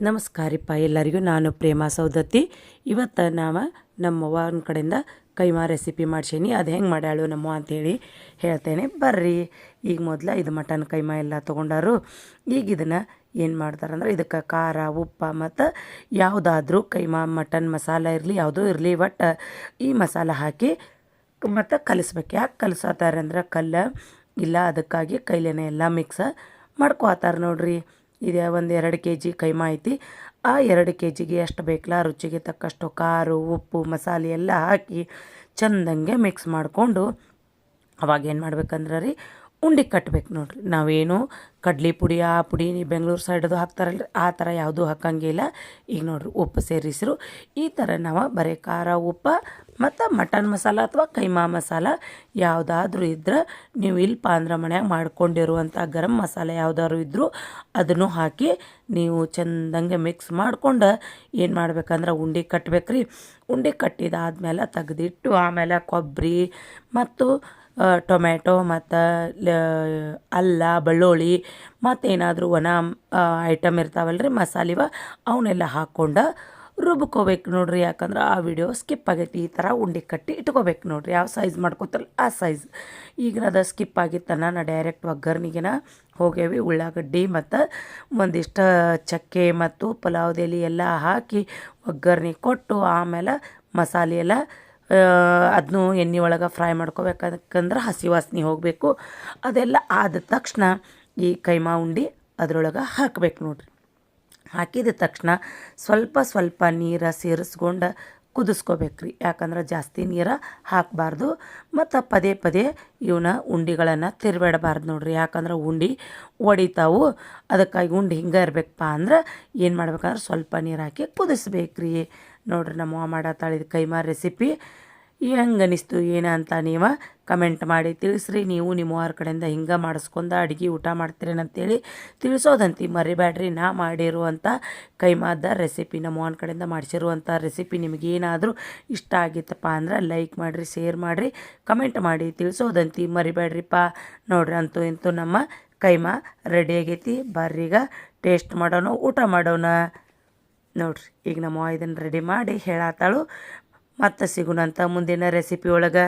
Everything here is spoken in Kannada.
ನಮಸ್ಕಾರಪ್ಪ. ಎಲ್ಲರಿಗೂ ನಾನು ಪ್ರೇಮ ಸೌದತ್ತಿ. ಇವತ್ತು ನಾವು ನಮ್ಮವ್ವನ ಕಡೆಯಿಂದ ಕೈಮಾ ರೆಸಿಪಿ ಮಾಡ್ಸೀನಿ. ಅದು ಹೆಂಗೆ ಮಾಡ್ಯಾಳು ನಮ್ಮ ಅಂತೇಳಿ ಹೇಳ್ತೇನೆ. ಬರ್ರಿ. ಈಗ ಮೊದಲು ಇದು ಮಟನ್ ಕೈಮಾ ಎಲ್ಲ ತೊಗೊಂಡಾರು. ಈಗ ಇದನ್ನು ಏನು ಮಾಡ್ತಾರಂದ್ರೆ ಇದಕ್ಕೆ ಖಾರ, ಉಪ್ಪು ಮತ್ತು ಯಾವುದಾದ್ರೂ ಕೈಮಾ ಮಟನ್ ಮಸಾಲ ಇರಲಿ, ಯಾವುದೂ ಇರಲಿ, ಒಟ್ಟು ಈ ಮಸಾಲ ಹಾಕಿ ಮತ್ತು ಕಲಿಸ್ಬೇಕು. ಯಾಕೆ ಕಲಿಸತ್ತಾರೆ ಅಂದ್ರೆ ಕಲ್ಲ ಇಲ್ಲ ಅದಕ್ಕಾಗಿ ಕೈಲೇನೆ ಎಲ್ಲ ಮಿಕ್ಸ ಮಾಡ್ಕೋತಾರೆ ನೋಡ್ರಿ. ಇದು, ಒಂದು ಎರಡು ಕೆ ಜಿ ಕೈಮಾ ಐತಿ ಆ ಎರಡು ಕೆ ಜಿಗೆ ಎಷ್ಟು ಬೇಕಲ್ಲ ರುಚಿಗೆ ತಕ್ಕಷ್ಟು ಖಾರು, ಉಪ್ಪು, ಮಸಾಲೆ ಎಲ್ಲ ಹಾಕಿ ಚಂದಂಗೆ ಮಿಕ್ಸ್ ಮಾಡಿಕೊಂಡು ಅವಾಗ ಏನು ಮಾಡ್ಬೇಕಂದ್ರೆ ರೀ? ಉಂಡೆ ಕಟ್ಬೇಕು ನೋಡ್ರಿ. ನಾವೇನು ಕಡ್ಲಿ ಪುಡಿ, ಆ ಪುಡಿ ಬೆಂಗಳೂರು ಸೈಡದು ಹಾಕ್ತಾರಲ್ರಿ, ಆ ಥರ ಯಾವುದೂ ಹಾಕಂಗಿಲ್ಲ ಈಗ ನೋಡ್ರಿ ಉಪ್ಪು ಸೇರಿಸಿರು. ಈ ಥರ ನಾವು ಬರೀ ಖಾರ ಉಪ್ಪು ಮತ್ತು ಮಟನ್ ಮಸಾಲ ಅಥವಾ ಕೈಮಾ ಮಸಾಲ ಯಾವುದಾದ್ರೂ ಇದ್ರೆ ನೀವು ಇಲ್ಲಪ್ಪ ಅಂದ್ರೆ ಮನ್ಯಾಗ ಮಾಡ್ಕೊಂಡಿರುವಂಥ ಗರಂ ಮಸಾಲೆ ಯಾವುದಾದ್ರು ಇದ್ದರೂ ಅದನ್ನು ಹಾಕಿ ನೀವು ಚೆಂದಂಗೆ ಮಿಕ್ಸ್ ಮಾಡ್ಕೊಂಡು ಏನು ಮಾಡ್ಬೇಕಂದ್ರೆ ಉಂಡೆ ರೀ ಉಂಡೆ ಕಟ್ಟಿದಾದ್ಮೇಲೆ ತೆಗೆದಿಟ್ಟು ಆಮೇಲೆ ಕೊಬ್ಬರಿ ಮತ್ತು ಟೊಮ್ಯಾಟೊ ಮತ್ತು ಅಲ್ಲ, ಬೆಳ್ಳುಳ್ಳಿ, ಮತ್ತೇನಾದರೂ ಒಣ ಐಟಮ್ ಇರ್ತಾವಲ್ಲ ರೀ ಮಸಾಲಿವ ಅವನ್ನೆಲ್ಲ ಹಾಕ್ಕೊಂಡು ರುಬ್ಕೋಬೇಕು ನೋಡ್ರಿ. ಯಾಕಂದ್ರೆ ಆ ವಿಡಿಯೋ ಸ್ಕಿಪ್ ಆಗೈತಿ, ಈ ಥರ ಉಂಡೆ ಕಟ್ಟಿ ಇಟ್ಕೋಬೇಕು ನೋಡ್ರಿ. ಯಾವ ಸೈಜ್ ಮಾಡ್ಕೋತಾರಲ್ಲ ಆ ಸೈಜ್ ಈಗ ಅದು ಸ್ಕಿಪ್ ಆಗಿತ್ತನ, ನಾ ಡೈರೆಕ್ಟ್ ಒಗ್ಗರ್ನಿಗೆನ ಹೋಗ್ಯವಿ, ಉಳ್ಳಾಗಡ್ಡಿ ಮತ್ತು ಒಂದಿಷ್ಟು ಚಕ್ಕೆ ಮತ್ತು ಪಲಾವ್ದೆಲೆ ಎಲ್ಲ ಹಾಕಿ ಒಗ್ಗರ್ಣೆ ಕೊಟ್ಟು, ಆಮೇಲೆ ಮಸಾಲೆ ಎಲ್ಲ ಅದನ್ನು ಎಣ್ಣೆ ಒಳಗೆ ಫ್ರೈ ಮಾಡ್ಕೋಬೇಕಂದ್ರೆ ಹಸಿ ವಾಸನೆ ಹೋಗಬೇಕು. ಅದೆಲ್ಲ ಆದ ತಕ್ಷಣ ಈ ಕೈಮಾ ಉಂಡೆ ಅದರೊಳಗೆ ಹಾಕಬೇಕು ನೋಡ್ರಿ. ಹಾಕಿದ ತಕ್ಷಣ ಸ್ವಲ್ಪ ಸ್ವಲ್ಪ ನೀರು ಸೇರಿಸ್ಕೊಂಡು ಕುದಿಸ್ಕೋಬೇಕ್ರಿ. ಯಾಕಂದ್ರೆ ಜಾಸ್ತಿ ನೀರು ಹಾಕಬಾರ್ದು. ಮತ್ತು ಪದೇ ಪದೇ ಇವನ್ನ ಉಂಡಿಗಳನ್ನು ತಿರ್ಬೇಡಬಾರ್ದು ನೋಡ್ರಿ. ಯಾಕಂದ್ರೆ ಉಂಡೆ ಒಡಿತಾವು. ಅದಕ್ಕಾಗಿ ಉಂಡೆ ಹಿಂಗೆ ಇರಬೇಕಪ್ಪ ಅಂದ್ರೆ ಏನು ಮಾಡ್ಬೇಕಂದ್ರೆ ಸ್ವಲ್ಪ ನೀರು ಹಾಕಿ ಕುದಿಸ್ಬೇಕ್ರಿ. ನೋಡ್ರಿ ನಮ್ಮ ಇದು ಕೈಮಾ ರೆಸಿಪಿ ಹೆಂಗೆ ಅನಿಸ್ತು, ಏನ ಅಂತ ನೀವು ಕಮೆಂಟ್ ಮಾಡಿ ತಿಳಿಸ್ರಿ. ನೀವು ನಿಮ್ಮವ್ರ ಕಡೆಯಿಂದ ಹಿಂಗೆ ಮಾಡಿಸ್ಕೊಂಡು ಅಡುಗೆ ಊಟ ಮಾಡ್ತೀರೇನಂತೇಳಿ ತಿಳಿಸೋದಂತಿ. ಮರಿಬೇಡ್ರಿ ನಾ ಮಾಡಿರುವಂಥ ಕೈಮಾದ ರೆಸಿಪಿ ನಮ್ಮವ್ವನ ಕಡೆಯಿಂದ ಮಾಡಿಸಿರುವಂಥ ರೆಸಿಪಿ ನಿಮಗೇನಾದರೂ ಇಷ್ಟ ಆಗಿತ್ತಪ್ಪ ಅಂದ್ರೆ ಲೈಕ್ ಮಾಡಿರಿ ಶೇರ್ ಮಾಡಿರಿ ಕಮೆಂಟ್ ಮಾಡಿ ತಿಳಿಸೋದಂತಿ. ಮರಿಬೇಡ್ರಿಪ್ಪ ನೋಡ್ರಿ ಅಂತೂ ಇಂತೂ ನಮ್ಮ ಕೈಮಾ ರೆಡಿ ಆಗೈತಿ. ಬರ್ರೀಗ ಟೇಸ್ಟ್ ಮಾಡೋಣ ಊಟ ಮಾಡೋಣ ನೋಡ್ರಿ ಈಗ ನಮ್ಮ ಇದನ್ನು ರೆಡಿ ಮಾಡಿ ಹೇಳತ್ತಾಳು ಮತ್ತೆ ಸಿಗುಣಂತ ಮುಂದಿನ ರೆಸಿಪಿ ಒಳಗೆ.